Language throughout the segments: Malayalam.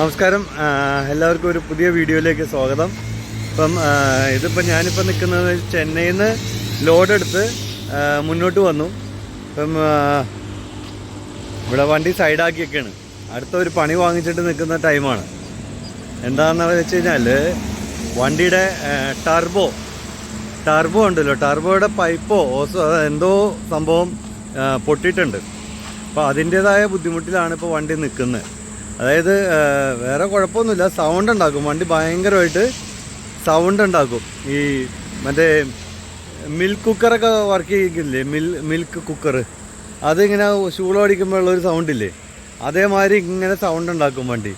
നമസ്കാരം. എല്ലാവർക്കും ഒരു പുതിയ വീഡിയോയിലേക്ക് സ്വാഗതം. ഇപ്പം ഇതിപ്പോൾ ഇതിപ്പം ഞാനിപ്പോൾ നിൽക്കുന്നത് ചെന്നൈയിൽ നിന്ന് ലോഡ് എടുത്ത് മുന്നോട്ട് വന്നു. ഇപ്പം ഇവിടെ വണ്ടി സൈഡാക്കിയൊക്കെയാണ്. അടുത്ത ഒരു പണി വാങ്ങിച്ചിട്ട് നിൽക്കുന്ന ടൈമാണ്. എന്താണെന്ന് വെച്ച് കഴിഞ്ഞാൽ വണ്ടിയുടെ ടർബോ ടർബോ ഉണ്ടല്ലോ. ടർബോയുടെ പൈപ്പോ ഓസോ എന്തോ സംഭവം പൊട്ടിയിട്ടുണ്ട്. അപ്പോൾ അതിന്റേതായ ബുദ്ധിമുട്ടിലാണ് ഇപ്പോൾ വണ്ടി നിൽക്കുന്നത്. അതായത് വേറെ കുഴപ്പമൊന്നുമില്ല. സൗണ്ട് ഉണ്ടാക്കും. വണ്ടി ഭയങ്കരമായിട്ട് സൗണ്ട് ഉണ്ടാക്കും. ഈ മറ്റേ മിൽക്ക് കുക്കറൊക്കെ വർക്ക് ചെയ്യിക്കില്ലേ മിൽ മിൽക്ക് കുക്കർ അതിങ്ങനെ ചൂടോടിക്കുമ്പോഴുള്ളൊരു സൗണ്ട് ഇല്ലേ? അതേമാതിരി ഇങ്ങനെ സൗണ്ട് ഉണ്ടാക്കും വണ്ടി.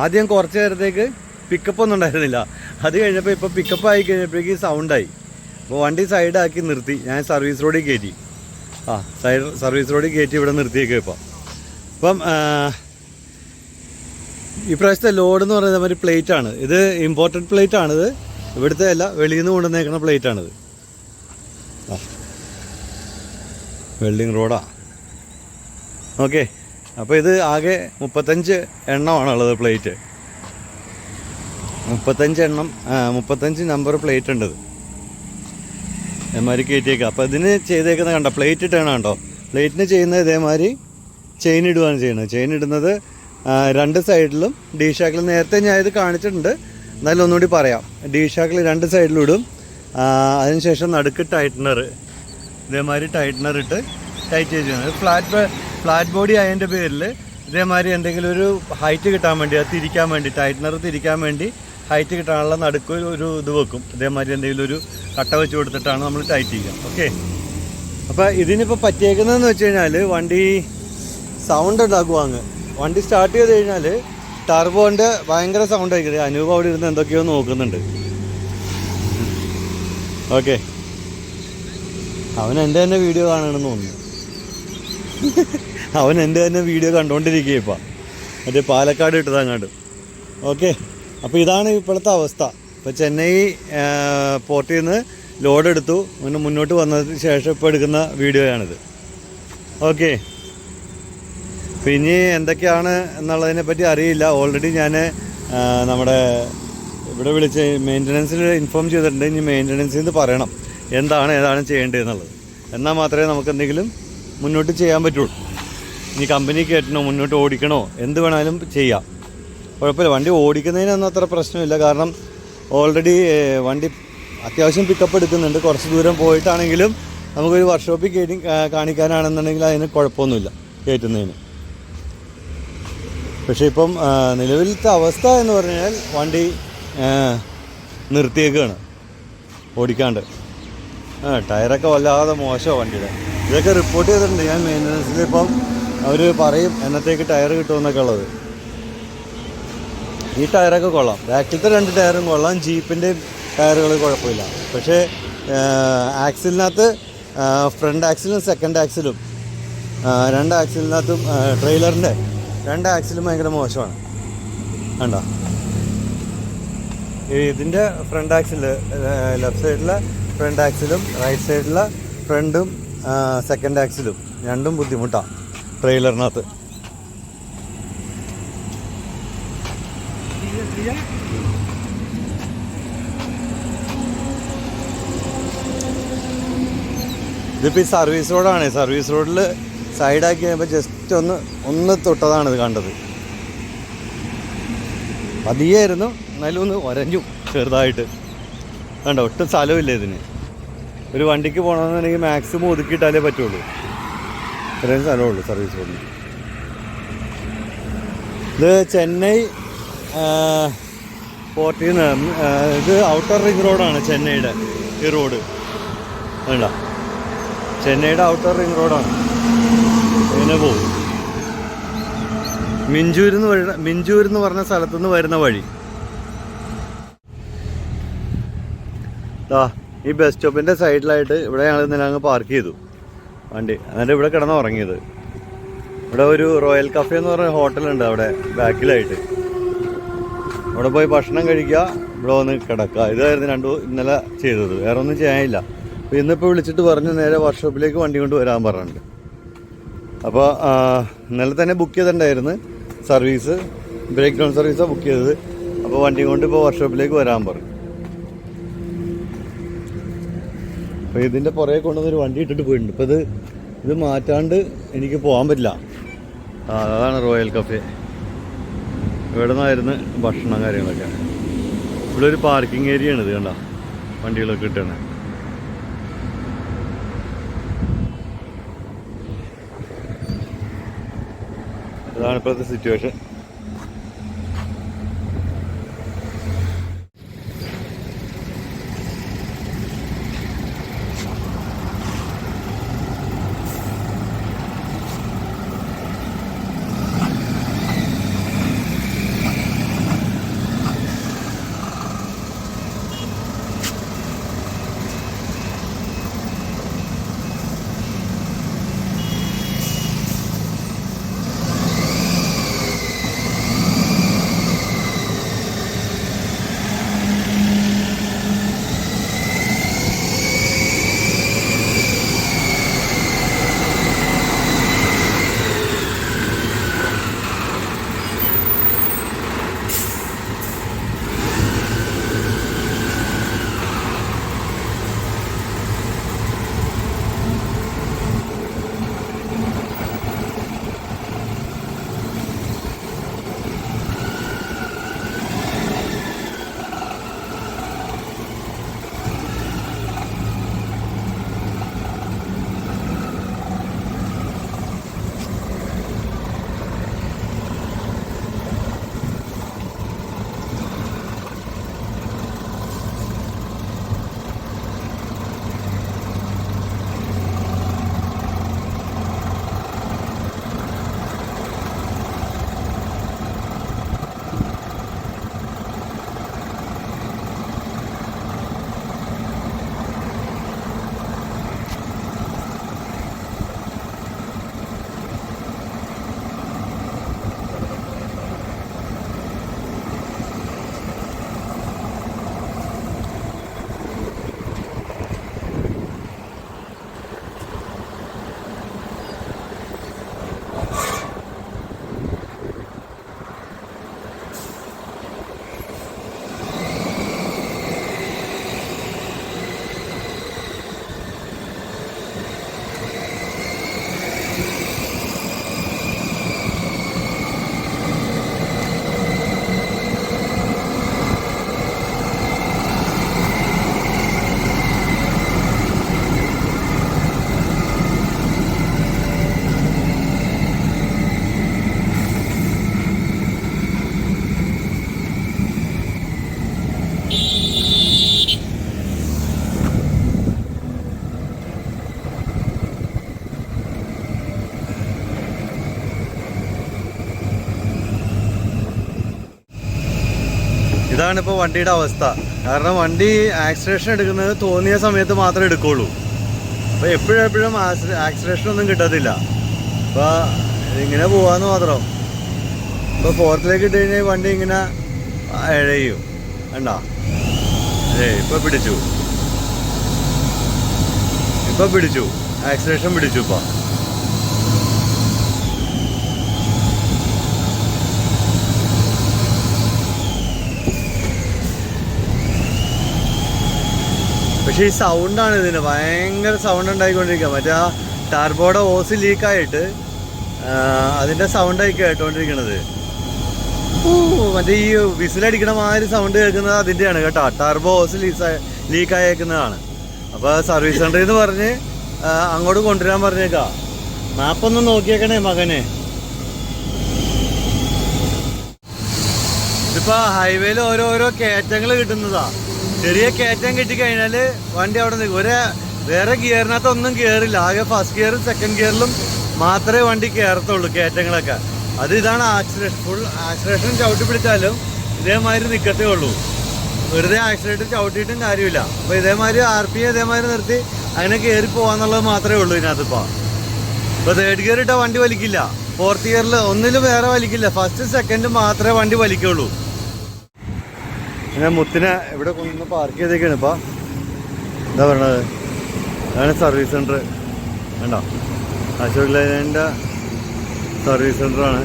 ആദ്യം കുറച്ച് നേരത്തേക്ക് പിക്കപ്പ് ഒന്നും ഉണ്ടായിരുന്നില്ല. അത് കഴിഞ്ഞപ്പോൾ ഇപ്പോൾ പിക്കപ്പ് ആയി കഴിഞ്ഞപ്പോഴേക്ക് സൗണ്ടായി അപ്പോൾ വണ്ടി സൈഡാക്കി നിർത്തി. ഞാൻ സർവീസ് റോഡിൽ കയറ്റി ആ സൈഡ് സർവീസ് റോഡിൽ കയറ്റി ഇവിടെ നിർത്തിയേക്കും ഇപ്പം. ഇപ്പം ഇപ്രാവശ്യത്തെ ലോഡ് എന്ന് പറയുന്നത് മാതിരി പ്ലേറ്റ് ആണ്. ഇത് ഇമ്പോർട്ടന്റ് പ്ലേറ്റ് ആണിത്. ഇവിടുത്തെ അല്ല വെളിയിൽ നിന്ന് കൊണ്ടുവന്നേക്കുന്ന പ്ലേറ്റ് ആണിത്. വെൽഡിങ് റോഡാ ഓക്കെ അപ്പോൾ ഇത് ആകെ മുപ്പത്തഞ്ച് എണ്ണമാണുള്ളത് പ്ലേറ്റ് മുപ്പത്തഞ്ച് എണ്ണം മുപ്പത്തഞ്ച് നമ്പർ പ്ലേറ്റ് ഉണ്ട് ഇത്. ഇതേമാതിരി കയറ്റിയേക്കുക അപ്പോൾ ഇതിന് ചെയ്തേക്കുന്നത് കണ്ടോ? പ്ലേറ്റ് ഇട്ടാണ് കണ്ടോ? പ്ലേറ്റിന് ചെയ്യുന്നത് ഇതേമാതിരി ചെയിൻ ഇടുകയാണ് ചെയ്യുന്നത്. ചെയിൻ ഇടുന്നത് രണ്ട് സൈഡിലും ഡി ഷാക്കിൽ നേരത്തെ ഞാൻ ഇത് കാണിച്ചിട്ടുണ്ട്. എന്നാലും ഒന്നുകൂടി പറയാം. ഡി ഷാക്കിൽ രണ്ട് സൈഡിലും ഇടും. അതിനുശേഷം നടുക്ക് ടൈറ്റനർ. ഇതേമാതിരി ടൈറ്റ്നർ ഇട്ട് ടൈറ്റ് ചെയ്യുന്നത് ഫ്ലാറ്റ് ഫ്ലാറ്റ് ബോഡി ആയതിന്റെ പേരിൽ ഇതേമാതിരി എന്തെങ്കിലും ഒരു ഹൈറ്റ് കിട്ടാൻ വേണ്ടി അത് തിരിക്കാൻ വേണ്ടി ടൈറ്റ്നർ തിരിക്കാൻ വേണ്ടി ഹൈറ്റ് കിട്ടാനുള്ള നടുക്ക് ഒരു ഇത് വെക്കും. ഇതേമാതിരി എന്തെങ്കിലും ഒരു കട്ട വെച്ച് കൊടുത്തിട്ടാണ് നമ്മൾ ടൈറ്റ് ചെയ്യുക. ഓക്കെ? അപ്പോൾ ഇതിനിപ്പോൾ പറ്റിയേക്കുന്നതെന്ന് വെച്ച് കഴിഞ്ഞാൽ വണ്ടി സൗണ്ട് ഉണ്ടാക്കും അങ്ങ്. വണ്ടി സ്റ്റാർട്ട് ചെയ്ത് കഴിഞ്ഞാൽ ടർബോന്റെ ഭയങ്കര സൗണ്ട് ആയിരിക്കും. അനൂപ് അവിടെ ഇരുന്ന് എന്തൊക്കെയോ നോക്കുന്നുണ്ട്. ഓക്കെ. അവൻ എന്റെ തന്നെ വീഡിയോ കാണണമെന്ന് തോന്നുന്നു. അവൻ എന്റെ തന്നെ വീഡിയോ കണ്ടുകൊണ്ടിരിക്കുക ഇപ്പം. മറ്റേ പാലക്കാട് ഇട്ടതങ്ങാണ്ട് ഓക്കെ. അപ്പോൾ ഇതാണ് ഇപ്പോഴത്തെ അവസ്ഥ. ഇപ്പോൾ ചെന്നൈ പോർട്ടിൽ നിന്ന് ലോഡ് എടുത്തു. പിന്നെ മുന്നോട്ട് വന്നതിന് ശേഷം ഇപ്പോൾ എടുക്കുന്ന വീഡിയോയാണിത് ഓക്കെ. പിന്നെ എന്തൊക്കെയാണ് എന്നുള്ളതിനെ പറ്റി അറിയില്ല. ഓൾറെഡി ഞാൻ നമ്മുടെ ഇവിടെ വിളിച്ച് മെയിന്റനൻസിൽ ഇൻഫോം ചെയ്തിട്ടുണ്ട്. ഇനി മെയിന്റനൻസിൽ നിന്ന് പറയണം. എന്താണ് ഏതാണ് ചെയ്യേണ്ടതെന്നുള്ളത് എന്നാൽ മാത്രമേ നമുക്ക് എന്തെങ്കിലും മുന്നോട്ട് ചെയ്യാൻ പറ്റുള്ളൂ. ഇനി കമ്പനി കയറ്റണോ മുന്നോട്ട് ഓടിക്കണോ എന്ത് വേണമെങ്കിലും ചെയ്യാം. കുഴപ്പമില്ല. വണ്ടി ഓടിക്കുന്നതിനൊന്നും അത്ര പ്രശ്നമില്ല. കാരണം ഓൾറെഡി വണ്ടി അത്യാവശ്യം പിക്കപ്പ് എടുക്കുന്നുണ്ട്. കുറച്ച് ദൂരം പോയിട്ടാണെങ്കിലും നമുക്കൊരു വർക്ക്ഷോപ്പിൽ കയറ്റി കാണിക്കാനാണെന്നുണ്ടെങ്കിൽ അതിന് കുഴപ്പമൊന്നുമില്ല. കയറ്റുന്നതിന് പക്ഷേ ഇപ്പം നിലവിലത്തെ അവസ്ഥ എന്ന് പറഞ്ഞാൽ വണ്ടി നിർത്തിയേക്കാണ്. ഓടിക്കാണ്ട്. ടയറൊക്കെ വല്ലാതെ മോശമാണ് വണ്ടിയുടെ. ഇതൊക്കെ റിപ്പോർട്ട് ചെയ്തിട്ടുണ്ട് ഞാൻ മെയിന്റനൻസിൽ ഇപ്പം അവർ പറയും എന്നത്തേക്ക് ടയർ കിട്ടുമെന്നൊക്കെ ഉള്ളത്. ഈ ടയറൊക്കെ കൊള്ളാം. ബാക്കിലത്തെ രണ്ട് ടയറും കൊള്ളാം. ജീപ്പിന്റെ ടയറുകൾ കുഴപ്പമില്ല. പക്ഷേ ആക്സിലിനകത്ത് ഫ്രണ്ട് ആക്സിലും സെക്കൻഡ് ആക്സിലും രണ്ട് ആക്സിലിനകത്തും ട്രെയിലറിന്റെ രണ്ട് ആക്സിലും ഭയങ്കര മോശമാണ്. കണ്ടോ? ഇതിന്റെ ഫ്രണ്ട് ആക്സിൽ ലെഫ്റ്റ് സൈഡിലെ ഫ്രണ്ട് ആക്സിലും റൈറ്റ് സൈഡിലെ ഫ്രണ്ടും സെക്കൻഡ് ആക്സിലും രണ്ടും ബുദ്ധിമുട്ടാണ് ട്രെയിലറിനകത്ത് ഇതിപ്പോൾ ഈ സർവീസ് റോഡാണ് സർവീസ് റോഡിൽ സൈഡാക്കി കഴിയുമ്പോൾ ജസ്റ്റ് ഒന്ന് ഒന്ന് തൊട്ടതാണ് ഇത് കണ്ടത്. പതിയായിരുന്നു എന്നാലും ഒന്ന് ഒരഞ്ഞു ചെറുതായിട്ട്. കണ്ടോ ഒട്ടും സ്ഥലമില്ല ഇതിന്. ഒരു വണ്ടിക്ക് പോകണമെന്നുണ്ടെങ്കിൽ മാക്സിമം ഒതുക്കിയിട്ടാലേ പറ്റുള്ളൂ. ഇത്രയും സ്ഥലമുള്ളൂ സർവീസ് റോഡിൽ ഇത് ചെന്നൈ പോർട്ടിൽ നിന്ന് ഇത് ഔട്ടർ റിംഗ് റോഡാണ് ചെന്നൈയുടെ ഈ റോഡ് വേണ്ട ചെന്നൈയുടെ ഔട്ടർ റിംഗ് റോഡാണ് ഇങ്ങനെ പോകും മിഞ്ചൂർ എന്ന് വരുന്ന മിഞ്ചൂർ എന്ന് പറഞ്ഞ സ്ഥലത്തു നിന്ന് വരുന്ന വഴി. ദാ ഈ ബസ് സ്റ്റോപ്പിന്റെ സൈഡിലായിട്ട് ഇവിടെ ഞങ്ങൾ ഇന്നലെ അങ്ങ് പാർക്ക് ചെയ്തു. വണ്ടി. എന്നിട്ട് ഇവിടെ കിടന്ന് ഉറങ്ങിയത്. ഇവിടെ ഒരു റോയൽ കഫേ എന്ന് പറഞ്ഞ ഹോട്ടലുണ്ട് അവിടെ ബാക്കിലായിട്ട്. അവിടെ പോയി ഭക്ഷണം കഴിക്കുക ഇവിടെ വന്ന് കിടക്കുക. ഇതായിരുന്നു രണ്ടു ഇന്നലെ ചെയ്തത്. വേറെ ഒന്നും ചെയ്യാനില്ല. ഇന്നിപ്പോൾ വിളിച്ചിട്ട് പറഞ്ഞു നേരെ വർക്ക്ഷോപ്പിലേക്ക് വണ്ടി കൊണ്ട് വരാൻ പറഞ്ഞിട്ടുണ്ട്. അപ്പോൾ ഇന്നലെ തന്നെ ബുക്ക് ചെയ്തിട്ടുണ്ടായിരുന്നു സർവീസ് ബ്രേക്ക് ഡൗൺ സർവീസാണ് ബുക്ക് ചെയ്തത്. അപ്പോൾ വണ്ടി കൊണ്ട് ഇപ്പോൾ വർക്ക്ഷോപ്പിലേക്ക് വരാൻ പറഞ്ഞു. അപ്പോൾ ഇതിന്റെ പുറകെ കൊണ്ടുവന്നൊരു വണ്ടി ഇട്ടിട്ട് പോയിട്ടുണ്ട്. ഇപ്പോൾ ഇത് ഇത് മാറ്റാണ്ട് എനിക്ക് പോകാൻ പറ്റില്ല. അതാണ് റോയൽ കഫേ ഇവിടെ നിന്നായിരുന്നു ഭക്ഷണം കാര്യങ്ങളൊക്കെ. ഇവിടെ ഒരു പാർക്കിംഗ് ഏരിയ ആണ് ഇത് കണ്ട? വണ്ടികളൊക്കെ കിട്ടണേ ഇപ്പോഴത്തെ സിറ്റുവേഷൻ ഇതാണ് ഇപ്പോൾ വണ്ടിയുടെ അവസ്ഥ. കാരണം വണ്ടി ആക്സിലേഷൻ എടുക്കുന്നത് തോന്നിയ സമയത്ത് മാത്രമേ എടുക്കുള്ളൂ. അപ്പോൾ എപ്പോഴും ആക്സിലേഷൻ ഒന്നും കിട്ടത്തില്ല. അപ്പോൾ ഇങ്ങനെ പോവാന്ന് മാത്രം. ഇപ്പോൾ ഫോർത്തിലേക്ക് ഇട്ട് കഴിഞ്ഞാൽ വണ്ടി ഇങ്ങനെ ഇഴയും. വേണ്ട ഏ ഇപ്പോൾ പിടിച്ചു. ഇപ്പോൾ പിടിച്ചു. ആക്സിലേഷൻ പിടിച്ചു ഇപ്പൊ. പക്ഷെ ഈ സൗണ്ടാണ് ഇതിന് ഭയങ്കര സൗണ്ട് ഉണ്ടായിക്കൊണ്ടിരിക്കുക. മറ്റേ ആ ടർബോയുടെ ഓസ് ലീക്കായിട്ട് അതിന്റെ സൗണ്ടായി കേട്ടോണ്ടിരിക്കണത്. ഓ മറ്റേ ഈ വിസിലടിക്കണ മാതിരി സൗണ്ട് കേൾക്കുന്നത് അതിന്റെയാണ് കേട്ടോ. ടർബോ ഓസ് ലീക്കായേക്കുന്നതാണ് അപ്പോൾ അപ്പൊ സർവീസ് സെന്ററിൽ നിന്ന് പറഞ്ഞ് അങ്ങോട്ട് കൊണ്ടുവരാൻ പറഞ്ഞേക്കാ. മാപ്പൊന്ന് നോക്കിയേക്കണേ മകനെ. ഇതിപ്പോ ഹൈവേയിൽ ഓരോരോ കയറ്റങ്ങൾ കിട്ടുന്നതാ. ചെറിയ കയറ്റം കിട്ടിക്കഴിഞ്ഞാൽ വണ്ടി അവിടെ നിൽക്കും. ഒരേ വേറെ ഗിയറിനകത്ത് ഒന്നും കയറില്ല. ആകെ ഫസ്റ്റ് ഗിയറും സെക്കൻഡ് ഗിയറിലും മാത്രമേ വണ്ടി കയറത്തുള്ളൂ കയറ്റങ്ങളൊക്കെ. അത് ഇതാണ് ആക്സിലേഷൻ ഫുൾ ആക്സിലേഷൻ ചവിട്ടി പിടിച്ചാലും ഇതേമാതിരി നിൽക്കത്തേ ഉള്ളൂ. വെറുതെ ആക്സിലേറ്റർ ചവിട്ടിയിട്ടും കാര്യമില്ല. അപ്പൊ ഇതേമാതിരി ആർ പി ഇതേമാതിരി നിർത്തി അങ്ങനെ കയറി പോവാന്നുള്ളത് മാത്രമേ ഉള്ളൂ ഇതിനകത്ത് ഇപ്പൊ ഇപ്പൊ തേർഡ് ഗിയർ ഇട്ടാൽ വണ്ടി വലിക്കില്ല. ഫോർത്ത് ഗിയറിൽ ഒന്നിലും വേറെ വലിക്കില്ല. ഫസ്റ്റ് സെക്കൻഡ് മാത്രമേ വണ്ടി വലിക്കുള്ളൂ. ഇങ്ങനെ മുത്തിനെ ഇവിടെ കൊണ്ടുവന്ന് പാർക്ക് ചെയ്തേക്കാണ് ഇപ്പൊ. എന്താ പറയണത്? അതാണ് സർവീസ് സെന്റർ വേണ്ട. അശോക് ലൈലന്റെ service സെന്ററാണ്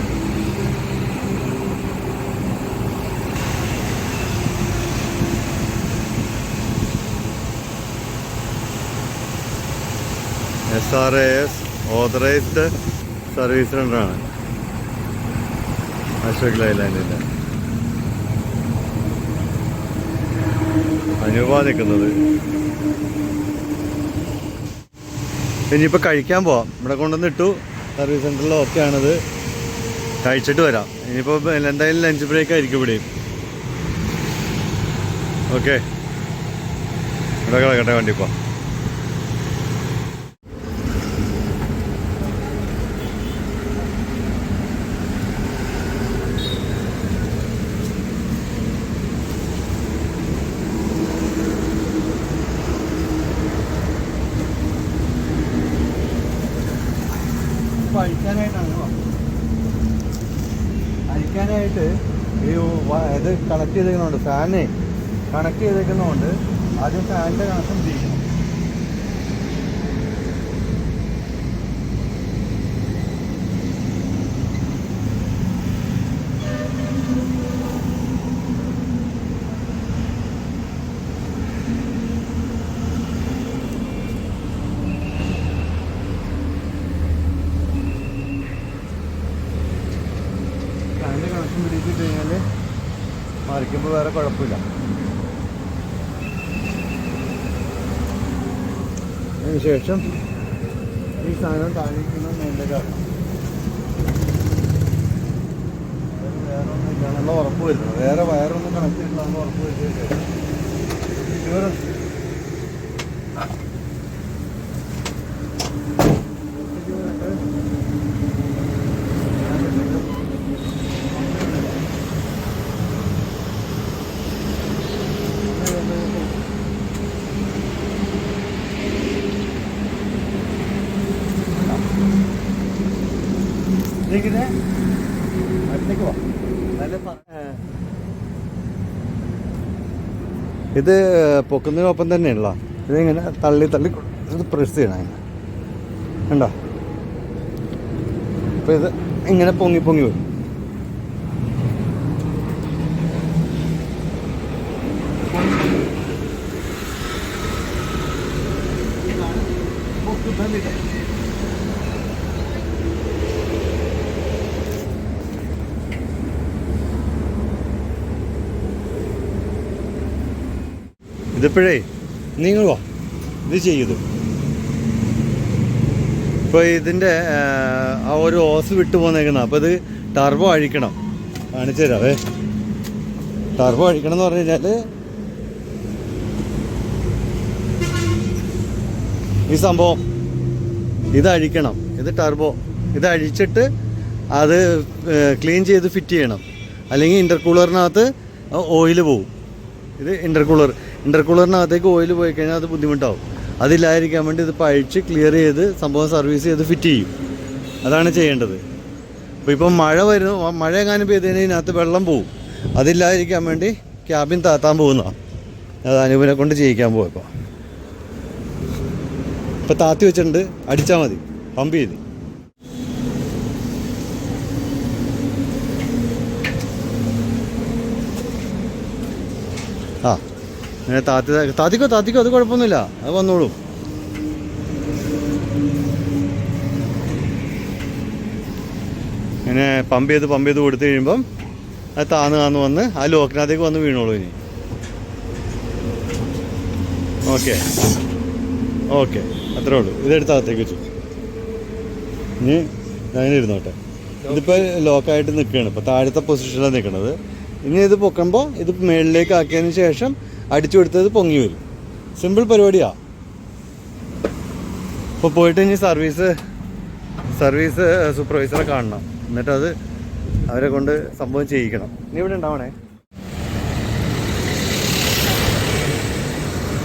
S R A S authorised service സെന്ററാണ് Ashok ലൈലാൻഡിന്റെ അനുപ നിൽക്കുന്നത് ഇനിയിപ്പോൾ കഴിക്കാൻ പോവാം. ഇവിടെ കൊണ്ടുവന്ന് ഇട്ടു. സർവീസ് സെന്ററിൽ ഓക്കെ ആണത്. കഴിച്ചിട്ട് വരാം. ഇനിയിപ്പോൾ എന്തായാലും ലഞ്ച് ബ്രേക്ക് ആയിരിക്കും ഇവിടെയും ഓക്കെ ഇവിടെ കിടക്കട്ടെ വണ്ടി ഇപ്പോൾ അഴിക്കാനായിട്ട് ഈ ഇത് കണക്ട് ചെയ്തേക്കുന്നുണ്ട് ഫാനേ കണക്ട് ചെയ്തേക്കുന്നതുകൊണ്ട് ആദ്യം ഫാനിന്റെ കണക്ഷൻ തിരിക്കണം വേറെ കുഴപ്പമില്ല. അതിനുശേഷം ഈ സാധനം താഴേക്കുന്ന എന്റെ കാരണം വേറെ ഒന്നും ഇല്ലാന്നുള്ള ഉറപ്പ് വരുന്നത് വേറെ വയറൊന്നും കണക്ട് ചെയ്തിട്ടില്ലാന്ന് ഉറപ്പ് വരുത്തിയ ശേഷം ഇവരെ ഇതിങ്ങനെ അടുത്തേക്ക് വാ നല്ല പ- ഏ. ഇത് പൊക്കുന്നതിനൊപ്പം തന്നെയുള്ള ഇതിങ്ങനെ തള്ളി തള്ളി ഇത് പ്രസ് ചെയ്യണം അതിന്. കണ്ടോ? അപ്പോൾ ഇത് ഇങ്ങനെ പൊങ്ങി പൊങ്ങി വരും. ഇതിപ്പോഴേ നിങ്ങൾ വാ ഇത് ചെയ്തു. ഇപ്പോൾ ഇതിന്റെ ആ ഒരു ഓസ് വിട്ടു പോന്നേക്കുന്ന. അപ്പോൾ ഇത് ടർബോ അഴിക്കണം. കാണിച്ചു തരാവേ ടർബോ അഴിക്കണം എന്ന് പറഞ്ഞു കഴിഞ്ഞാൽ ഈ സംഭവം ഇത് അഴിക്കണം. ഇത് ടർബോ ഇത് അഴിച്ചിട്ട് അത് ക്ലീൻ ചെയ്ത് ഫിറ്റ് ചെയ്യണം. അല്ലെങ്കിൽ ഇന്റർകൂളറിനകത്ത് ഓയിൽ പോവും. ഇത് ഇന്റർകൂളർ ഇന്റർകൂളറിനകത്തേക്ക് ഓയിൽ പോയി കഴിഞ്ഞാൽ അത് ബുദ്ധിമുട്ടാവും. അതില്ലായിരിക്കാൻ വേണ്ടി ഇത് പഴിച്ച് ക്ലിയർ ചെയ്ത് സംഭവം സർവീസ് ചെയ്ത് ഫിറ്റ് ചെയ്യും. അതാണ് ചെയ്യേണ്ടത്. അപ്പോൾ ഇപ്പം മഴ വരുന്നു. മഴ എങ്ങാനും പെയ്ത് കഴിഞ്ഞാൽ ഇതിനകത്ത് വെള്ളം പോവും. അതില്ലാതിരിക്കാൻ വേണ്ടി ക്യാബിൻ താത്താൻ പോകുന്നതാണ് അത് അനുവിനെ കൊണ്ട് ചെയ്യിക്കാൻ പോവാ ഇപ്പോൾ ഇപ്പോൾ താത്തി വെച്ചിട്ടുണ്ട്. അടിച്ചാൽ മതി. പമ്പ് ചെയ്ത്. അങ്ങനെ താത്തി താത്തിക്കോ താത്തിക്കോ അത് കുഴപ്പമൊന്നുമില്ല. അത് വന്നോളൂ. ഇങ്ങനെ പമ്പ് ചെയ്ത് പമ്പ് ചെയ്ത് കൊടുത്തു കഴിയുമ്പം അത് താന്ന് താന്ന് വന്ന് ആ ലോക്കിനകത്തേക്ക് വന്ന് വീണോളൂ ഇനി. ഓക്കെ. ഓക്കെ. അത്രേ ഉള്ളൂ. ഇതെടുത്ത് അകത്തേക്ക് വെച്ചു. ഇനി അങ്ങനെ ഇരുന്നോട്ടെ. ഇതിപ്പോൾ ലോക്കായിട്ട് നിൽക്കുകയാണ് ഇപ്പോൾ താഴത്തെ പൊസിഷനിലാണ് നിൽക്കുന്നത് ഇനി ഇത് പൊക്കുമ്പോൾ ഇത് മുകളിലേക്ക് ആക്കിയതിന് ശേഷം അടിച്ചു കൊടുത്തത് പൊങ്ങി വരും. സിമ്പിൾ പരിപാടിയാ. ഇപ്പോൾ പോയിട്ട് ഇനി സർവീസ് സർവീസ് സൂപ്പർവൈസറെ കാണണം. എന്നിട്ട് അത് അവരെ കൊണ്ട് സംഭവം ചെയ്യിക്കണം. ഇനി ഇവിടെ ഉണ്ടാവണേ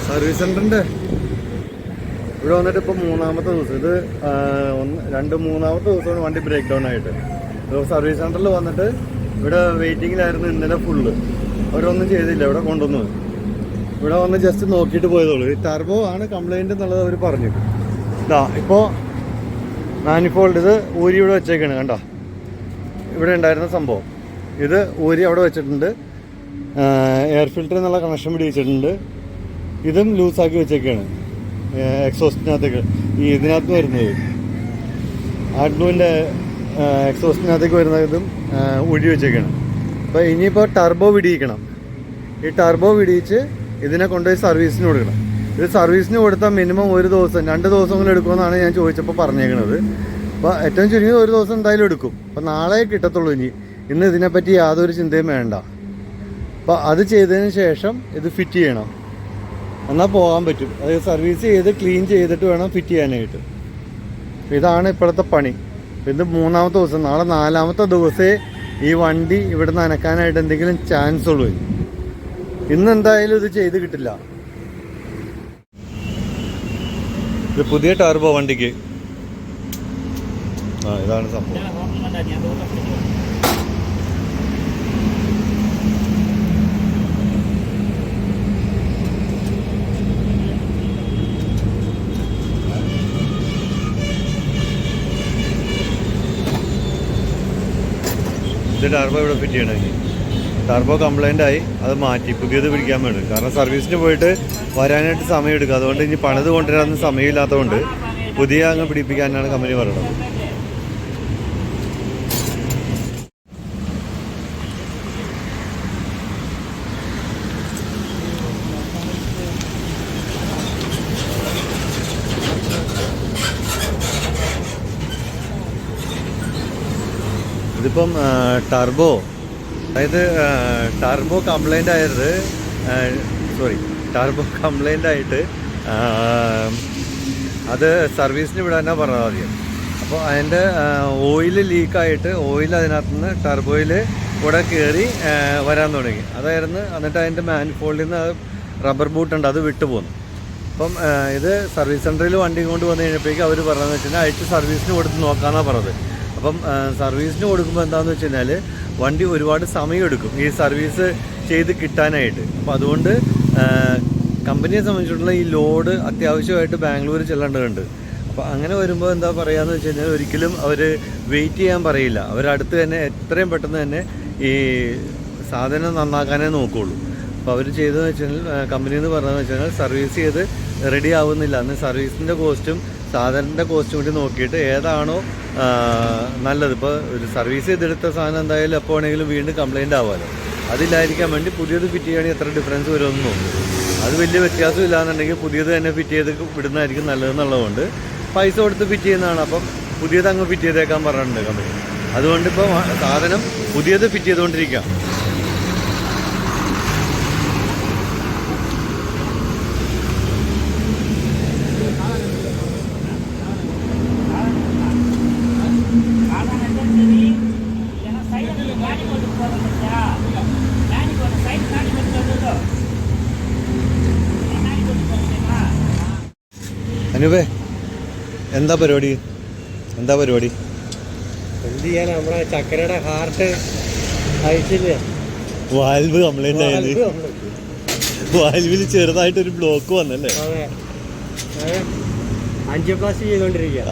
സർവീസ് സെന്ററിന്റെ ഇവിടെ വന്നിട്ട് ഇപ്പോൾ മൂന്നാമത്തെ ദിവസം. ഇത് ഒന്ന് രണ്ട് മൂന്നാമത്തെ ദിവസമാണ് വണ്ടി ബ്രേക്ക് ഡൗൺ ആയിട്ട് സർവീസ് സെന്ററിൽ വന്നിട്ട് ഇവിടെ വെയിറ്റിങ്ങിലായിരുന്നു ഇന്നലെ ഫുള്ള് അവരൊന്നും ചെയ്തില്ല. ഇവിടെ കൊണ്ടുവന്നു ഇവിടെ വന്ന് ജസ്റ്റ് നോക്കിയിട്ട് പോയതുള്ളൂ ഈ ടർബോ ആണ് കംപ്ലൈന്റ് എന്നുള്ളത് അവർ പറഞ്ഞു. ഇതാ ഇപ്പോൾ മാനിഫോൾഡ് ഇത് ഊരി ഇവിടെ വെച്ചേക്കാണ് കണ്ടോ? ഇവിടെ ഉണ്ടായിരുന്ന സംഭവം. ഇത് ഊരി അവിടെ വെച്ചിട്ടുണ്ട്. എയർ ഫിൽറ്റർ എന്നുള്ള കണക്ഷൻ പിടി വെച്ചിട്ടുണ്ട്. ഇതും ലൂസാക്കി വെച്ചേക്കാണ്. എക്സോസ്റ്റിനകത്തേക്ക് ഈ ഇതിനകത്ത് വരുന്നത്. ആഡ്ബ്ലൂവിന്റെ എക്സോസ്റ്റിനകത്തേക്ക് വരുന്ന ഇതും ഊഴി വെച്ചേക്കാണ്. അപ്പോൾ ഇനിയിപ്പോൾ ടർബോ വിടിയിക്കണം. ഈ ടർബോ വിടിയിച്ച് ഇതിനെ കൊണ്ടുപോയി സർവീസിന് കൊടുക്കണം. ഇത് സർവീസിന് കൊടുത്താൽ മിനിമം ഒരു ദിവസം രണ്ട് ദിവസമെങ്കിലും എടുക്കുമെന്നാണ് ഞാൻ ചോദിച്ചപ്പോൾ പറഞ്ഞേക്കണത്. അപ്പോൾ ഏറ്റവും ചുരുങ്ങിയത് ഒരു ദിവസം എന്തായാലും എടുക്കും. അപ്പോൾ നാളെ കിട്ടത്തുള്ളൂ ഇനി. ഇന്ന് ഇതിനെപ്പറ്റി യാതൊരു ചിന്തയും വേണ്ട. അപ്പോൾ അത് ചെയ്തതിന് ശേഷം ഇത് ഫിറ്റ് ചെയ്യണം. എന്നാൽ പോകാൻ പറ്റും. അത് സർവീസ് ചെയ്ത് ക്ലീൻ ചെയ്തിട്ട് വേണം ഫിറ്റ് ചെയ്യാനായിട്ട്. ഇതാണ് ഇപ്പോഴത്തെ പണി. ഇത് മൂന്നാമത്തെ ദിവസം. നാളെ നാലാമത്തെ ദിവസമേ ഈ വണ്ടി ഇവിടെ നിന്ന് അനക്കാനായിട്ട് എന്തെങ്കിലും ചാൻസ് ഉള്ളൂ. ഇന്ന് എന്തായാലും ഇത് ചെയ്ത് കിട്ടില്ല. ഇത് പുതിയ ടർബോ വണ്ടിക്ക്. ആ ഇതാണ് സംഭവം. ഇത് ടർബോ ഇവിടെ ഫിറ്റ് ചെയ്യണം. ഇനി ടർബോ കംപ്ലൈന്റ് ആയി. അത് മാറ്റി. പുതിയത് പിടിക്കാൻ വേണ്ടി. കാരണം സർവീസിന് പോയിട്ട് വരാനായിട്ട് സമയം എടുക്കും അതുകൊണ്ട് ഇനി പണിത് കൊണ്ടുവരാനൊന്നും സമയമില്ലാത്തതുകൊണ്ട് പുതിയ അങ്ങ് പിടിപ്പിക്കാനാണ് കമ്പനി പറയുന്നത്. ഇതിപ്പം ടർബോ അതായത് ടർബോ കംപ്ലൈന്റ് ആയത് സോറി ടർബോ കംപ്ലൈന്റ് ആയിട്ട് അത് സർവീസിന് വിടാനാണ് പറഞ്ഞത് ആദ്യം. അപ്പോൾ അതിന്റെ ഓയിൽ ലീക്കായിട്ട് ഓയിൽ അതിനകത്ത് നിന്ന് ടർബോയിൽ കൂടെ കയറി വരാൻ തുടങ്ങി. അതായിരുന്നു എന്നിട്ട് അതിന്റെ മാനിഫോൾഡിൽ നിന്ന് റബ്ബർ ബൂട്ട് ഉണ്ട് അത് വിട്ടുപോന്നു അപ്പം ഇത് സർവീസ് സെന്ററിൽ വണ്ടി കൊണ്ട് വന്നു കഴിഞ്ഞപ്പോഴേക്കും അവർ പറഞ്ഞതെന്ന് വെച്ച് കഴിഞ്ഞാൽ അയച്ച് സർവീസിന് കൊടുത്ത് നോക്കാമെന്നാണ് പറഞ്ഞത്. അപ്പം സർവീസിന് കൊടുക്കുമ്പോൾ എന്താണെന്ന് വെച്ച് കഴിഞ്ഞാൽ വണ്ടി ഒരുപാട് സമയം എടുക്കും ഈ സർവീസ് ചെയ്ത് കിട്ടാനായിട്ട്. അപ്പോൾ അതുകൊണ്ട് കമ്പനിയെ സംബന്ധിച്ചിട്ടുള്ള ഈ ലോഡ് അത്യാവശ്യമായിട്ട് ബാംഗ്ലൂർ ചെല്ലേണ്ടതുണ്ട്. അപ്പോൾ അങ്ങനെ വരുമ്പോൾ എന്താ പറയുകയെന്ന് വെച്ച് കഴിഞ്ഞാൽ ഒരിക്കലും അവർ വെയിറ്റ് ചെയ്യാൻ പറയില്ല. അവരടുത്ത് തന്നെ എത്രയും പെട്ടെന്ന് തന്നെ ഈ സാധനം നന്നാക്കാനേ നോക്കുകയുള്ളൂ അപ്പോൾ അവർ ചെയ്തതെന്ന് വെച്ച് കഴിഞ്ഞാൽ കമ്പനി എന്ന് പറഞ്ഞതെന്ന് വെച്ച് കഴിഞ്ഞാൽ സർവീസ് ചെയ്ത് റെഡി ആവുന്നില്ല. അന്ന് സർവീസിന്റെ കോസ്റ്റും സാധനത്തിന്റെ കോസ്റ്റും കൂടി നോക്കിയിട്ട് ഏതാണോ ആ, നല്ലത്. ഇപ്പോൾ ഒരു സർവീസ് ചെയ്തെടുത്ത സാധനം എന്തായാലും എപ്പോൾ വേണമെങ്കിലും വീണ്ടും കംപ്ലൈന്റ് ആവാമല്ലോ അതില്ലായിരിക്കാൻ വേണ്ടി പുതിയത് ഫിറ്റ് ചെയ്യുകയാണെങ്കിൽ എത്ര ഡിഫറൻസ് വരുമെന്ന് തോന്നുന്നു. അത് വലിയ വ്യത്യാസം ഇല്ലാന്നുണ്ടെങ്കിൽ പുതിയത് തന്നെ ഫിറ്റ് ചെയ്ത് വിടുന്നതായിരിക്കും നല്ലതെന്നുള്ളതുകൊണ്ട് പൈസ കൊടുത്ത് ഫിറ്റ് ചെയ്യുന്നതാണ്. അപ്പം പുതിയത് അങ്ങ് ഫിറ്റ് ചെയ്തേക്കാൻ പറഞ്ഞിട്ടുണ്ട് കമ്പനി അതുകൊണ്ട് ഇപ്പോൾ സാധനം പുതിയത് ഫിറ്റ് ചെയ്തുകൊണ്ടിരിക്കാം അനുപേ എന്താ പരിപാടി? എന്താ പരിപാടി? എന്ത് ചെയ്യാനാ? നമ്മളെ ചക്കരയുടെ ഹാർട്ട് അയച്ചില്ല വാൽവ് കംപ്ലൈന്റ് ആയത് വാൽവിൽ ചെറുതായിട്ടൊരു ബ്ലോക്ക് വന്നല്ലേ? ചെയ്തോണ്ടിരിക്കുക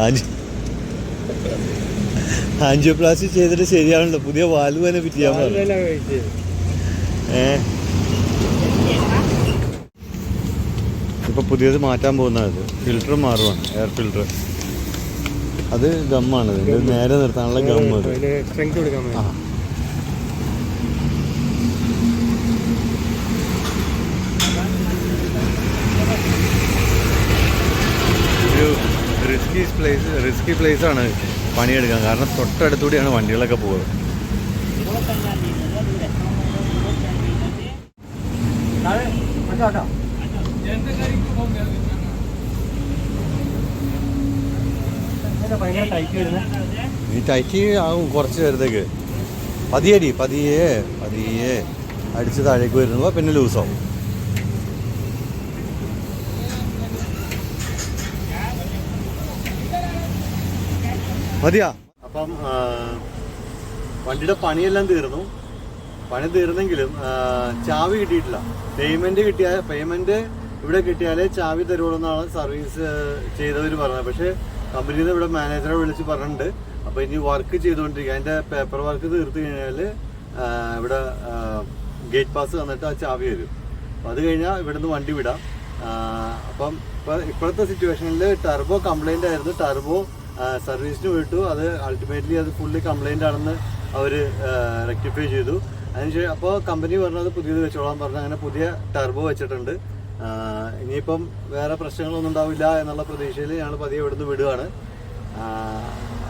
ആൻജിയോപ്ലാസ്റ്റി ചെയ്തിട്ട് ശരിയാണല്ലോ പുതിയ വാൽവ് തന്നെ ഫിറ്റ് ചെയ്യാൻ പറഞ്ഞു. ഏ ഇപ്പൊ പുതിയത് മാറ്റാൻ പോകുന്നത് ഫിൽറ്റർ മാറുവാണ്. എയർ ഫിൽറ്റർ അത് ഗമ്മാണ്. ഇത് നേരെ നിർത്താനുള്ള ഗം അത്. സ്ട്രെങ്ത് കൊടുക്കാൻ ആ. വേണ്ടി ഒരു റിസ്കി പ്ലേസ് റിസ്കി പ്ലേസ് ആണ് പണിയെടുക്കാൻ. കാരണം തൊട്ടടുത്തൂടെയാണ് വണ്ടികളൊക്കെ പോകുന്നത് ഭയങ്കര ഈ ടൈറ്റ് ആകും കുറച്ച് നേരത്തേക്ക്. പതിയടി പതിയെ പതിയെ. അടിച്ച് താഴേക്ക് വരുമ്പോൾ പിന്നെ ലൂസാവും മതിയാ? അപ്പം വണ്ടിയുടെ പണിയെല്ലാം തീർന്നു. പണി തീർന്നെങ്കിലും ചാവി കിട്ടിയിട്ടില്ല. പേയ്മെന്റ് കിട്ടിയ പേയ്മെന്റ് ഇവിടെ കിട്ടിയാലേ ചാവി തരുള്ളൂ എന്നാണ് സർവീസ് ചെയ്തവർ പറഞ്ഞത്. പക്ഷേ കമ്പനിയിൽ ഇവിടെ മാനേജറെ വിളിച്ച് പറഞ്ഞിട്ടുണ്ട്. അപ്പോൾ ഇനി വർക്ക് ചെയ്തുകൊണ്ടിരിക്കുക അതിന്റെ പേപ്പർ വർക്ക് തീർത്തു കഴിഞ്ഞാൽ ഇവിടെ ഗേറ്റ് പാസ് തന്നിട്ട് ആ ചാവി വരും. അപ്പോൾ അത് കഴിഞ്ഞാൽ ഇവിടുന്ന് വണ്ടി വിടാം. അപ്പം ഇപ്പോൾ ഇപ്പോഴത്തെ സിറ്റുവേഷനിൽ ടർബോ കംപ്ലൈന്റ് ആയിരുന്നു. ടർബോ സർവീസിന് വിട്ടു. അത് അൾട്ടിമേറ്റ്ലി അത് ഫുള്ളി കംപ്ലൈന്റ് ആണെന്ന് അവർ റെക്ടിഫൈ ചെയ്തു. അതിനുശേഷം അപ്പോൾ കമ്പനി പറഞ്ഞത് പുതിയത് വെച്ചോളാൻ പറഞ്ഞു അങ്ങനെ പുതിയ ടർബോ വെച്ചിട്ടുണ്ട്. ഇനിയിപ്പം വേറെ പ്രശ്നങ്ങളൊന്നും ഉണ്ടാവില്ല എന്നുള്ള പ്രതീക്ഷയിൽ ഞങ്ങൾ പതിയെ ഇവിടുന്ന് വിടുകയാണ്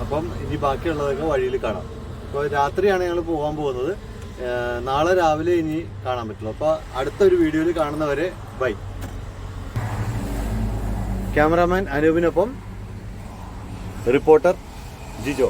അപ്പം ഇനി ബാക്കിയുള്ളതൊക്കെ വഴിയിൽ കാണാം. അപ്പോൾ രാത്രിയാണ് ഞങ്ങൾ പോകാൻ പോകുന്നത്. നാളെ രാവിലെ ഇനി കാണാൻ പറ്റുള്ളൂ. അപ്പോൾ അടുത്തൊരു വീഡിയോയിൽ കാണുന്നവരെ ബൈ. ക്യാമറാമാൻ അനൂപിനൊപ്പം റിപ്പോർട്ടർ ജിജോ.